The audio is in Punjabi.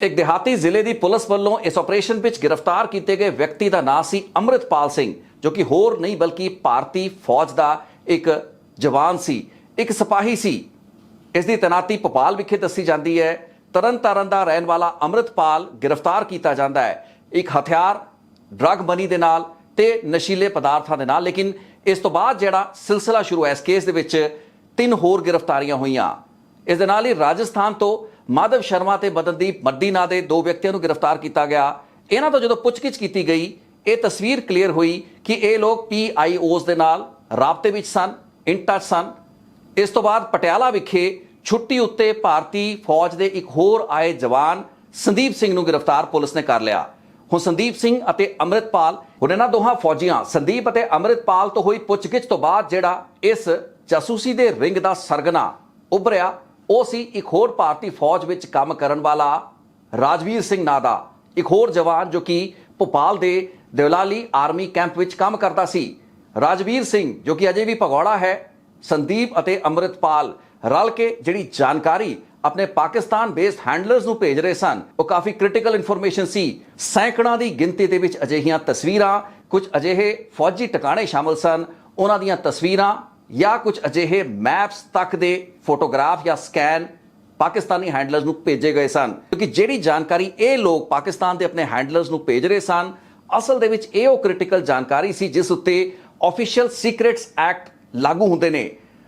ਇੱਕ ਦਿਹਾਤੀ ਜ਼ਿਲ੍ਹੇ ਦੀ ਪੁਲਿਸ ਵੱਲੋਂ ਇਸ ਆਪਰੇਸ਼ਨ ਵਿੱਚ ਗ੍ਰਿਫਤਾਰ ਕੀਤੇ ਗਏ ਵਿਅਕਤੀ ਦਾ ਨਾਂ ਸੀ ਅੰਮ੍ਰਿਤਪਾਲ ਸਿੰਘ, ਜੋ ਕਿ ਹੋਰ ਨਹੀਂ ਬਲਕਿ ਭਾਰਤੀ ਫੌਜ ਦਾ ਇੱਕ ਜਵਾਨ ਸੀ, ਇੱਕ ਸਿਪਾਹੀ ਸੀ। ਇਸ ਦੀ ਤੈਨਾਤੀ ਭੋਪਾਲ ਵਿਖੇ ਦੱਸੀ ਜਾਂਦੀ ਹੈ। ਤਰਨਤਾਰਨ ਦਾ ਰਹਿਣ ਵਾਲਾ ਅੰਮ੍ਰਿਤਪਾਲ ਗ੍ਰਿਫਤਾਰ ਕੀਤਾ ਜਾਂਦਾ ਹੈ। ਇੱਕ ਹਥਿਆਰ, ਡਰੱਗ ਮਨੀ ਦੇ ਨਾਲ ਤੇ ਨਸ਼ੀਲੇ ਪਦਾਰਥਾਂ ਦੇ ਨਾਲ, ਲੇਕਿਨ ਇਸ ਤੋਂ ਬਾਅਦ ਜਿਹੜਾ ਸਿਲਸਿਲਾ ਸ਼ੁਰੂ ਹੈ ਇਸ ਕੇਸ ਦੇ ਵਿੱਚ ਤਿੰਨ ਹੋਰ ਗ੍ਰਿਫਤਾਰੀਆਂ ਹੋਈਆਂ। ਇਸ ਦੇ ਨਾਲ ਹੀ ਰਾਜਸਥਾਨ ਤੋਂ ਮਾਧਵ ਸ਼ਰਮਾ ਤੇ ਬਦਨਦੀਪ ਮੱਡੀ ਨਾਂ ਦੇ ਦੋ ਵਿਅਕਤੀਆਂ ਨੂੰ ਗ੍ਰਿਫਤਾਰ ਕੀਤਾ ਗਿਆ। ਇਹਨਾਂ ਤੋਂ ਜਦੋਂ ਪੁੱਛਗਿੱਛ ਕੀਤੀ ਗਈ, ਇਹ ਤਸਵੀਰ ਕਲੀਅਰ ਹੋਈ ਕਿ ਇਹ ਲੋਕ ਪੀਆਈਓਜ਼ ਦੇ ਨਾਲ ਰਾਬਤੇ ਵਿੱਚ ਸਨ, ਇਨ ਟੱਚ ਸਨ। ਇਸ ਤੋਂ ਬਾਅਦ ਪਟਿਆਲਾ ਵਿਖੇ ਛੁੱਟੀ ਉੱਤੇ ਭਾਰਤੀ ਫੌਜ ਦੇ ਇੱਕ ਹੋਰ ਆਏ ਜਵਾਨ ਸੰਦੀਪ ਸਿੰਘ ਨੂੰ ਗ੍ਰਿਫਤਾਰ ਪੁਲਿਸ ਨੇ ਕਰ ਲਿਆ। ਹੁਣ ਸੰਦੀਪ ਸਿੰਘ ਅਤੇ ਅੰਮ੍ਰਿਤਪਾਲ, ਹੁਣ ਇਹਨਾਂ ਦੋਹਾਂ ਫੌਜੀਆਂ ਸੰਦੀਪ ਅਤੇ ਅੰਮ੍ਰਿਤਪਾਲ ਤੋਂ ਹੋਈ ਪੁੱਛਗਿੱਛ ਤੋਂ ਬਾਅਦ ਜਿਹੜਾ ਇਸ ਜਾਸੂਸੀ ਦੇ ਰਿੰਗ ਦਾ ਸਰਗਨਾ ਉਭਰਿਆ। ਉਹ ਸੀ ਇੱਕ ਹੋਰ ਭਾਰਤੀ ਫੌਜ ਵਿੱਚ ਕੰਮ ਕਰਨ ਵਾਲਾ ਰਾਜਵੀਰ ਸਿੰਘ ਨਾਂ ਦਾ, ਇੱਕ ਹੋਰ ਜਵਾਨ ਜੋ ਕਿ ਭੋਪਾਲ ਦੇ ਦਿਵਲਾਲੀ ਆਰਮੀ ਕੈਂਪ ਵਿੱਚ ਕੰਮ ਕਰਦਾ ਸੀ। ਰਾਜਵੀਰ ਸਿੰਘ, ਜੋ ਕਿ ਅਜੇ ਵੀ ਭਗੌੜਾ ਹੈ, ਸੰਦੀਪ ਅਤੇ ਅੰਮ੍ਰਿਤਪਾਲ ਰਲ ਕੇ ਜਿਹੜੀ ਜਾਣਕਾਰੀ ਆਪਣੇ ਪਾਕਿਸਤਾਨ ਬੇਸਡ ਹੈਂਡਲਰਸ ਨੂੰ ਭੇਜ ਰਹੇ ਸਨ, ਉਹ ਕਾਫੀ ਕ੍ਰਿਟੀਕਲ ਇਨਫੋਰਮੇਸ਼ਨ ਸੀ। ਸੈਂਕੜਾਂ ਦੀ ਗਿਣਤੀ ਦੇ ਵਿੱਚ ਅਜਿਹੀਆਂ ਤਸਵੀਰਾਂ, ਕੁਝ ਅਜਿਹੇ ਫੌਜੀ ਟਿਕਾਣੇ ਸ਼ਾਮਲ ਸਨ। ਉਹਨਾਂ ਦੀਆਂ ਤਸਵੀਰਾਂ ਜਾਂ ਕੁਝ ਅਜਿਹੇ ਮੈਪਸ ਤੱਕ ਦੇ ਫੋਟੋਗ੍ਰਾਫ ਜਾਂ ਸਕੈਨ ਪਾਕਿਸਤਾਨੀ ਹੈਂਡਲਰਸ ਨੂੰ ਭੇਜੇ ਗਏ ਸਨ। ਕਿਉਂਕਿ ਜਿਹੜੀ ਜਾਣਕਾਰੀ ਇਹ ਲੋਕ ਪਾਕਿਸਤਾਨ ਦੇ ਆਪਣੇ ਹੈਂਡਲਰਸ ਨੂੰ ਭੇਜ ਰਹੇ ਸਨ, ਅਸਲ ਦੇ ਵਿੱਚ ਇਹ ਉਹ ਕ੍ਰਿਟੀਕਲ ਜਾਣਕਾਰੀ ਸੀ ਜਿਸ ਉੱਤੇ ਆਫੀਸ਼ੀਅਲ ਸੀਕ੍ਰੀਟਸ ਐਕਟ ਲਾਗੂ ਹੁੰਦੇ ਨੇ।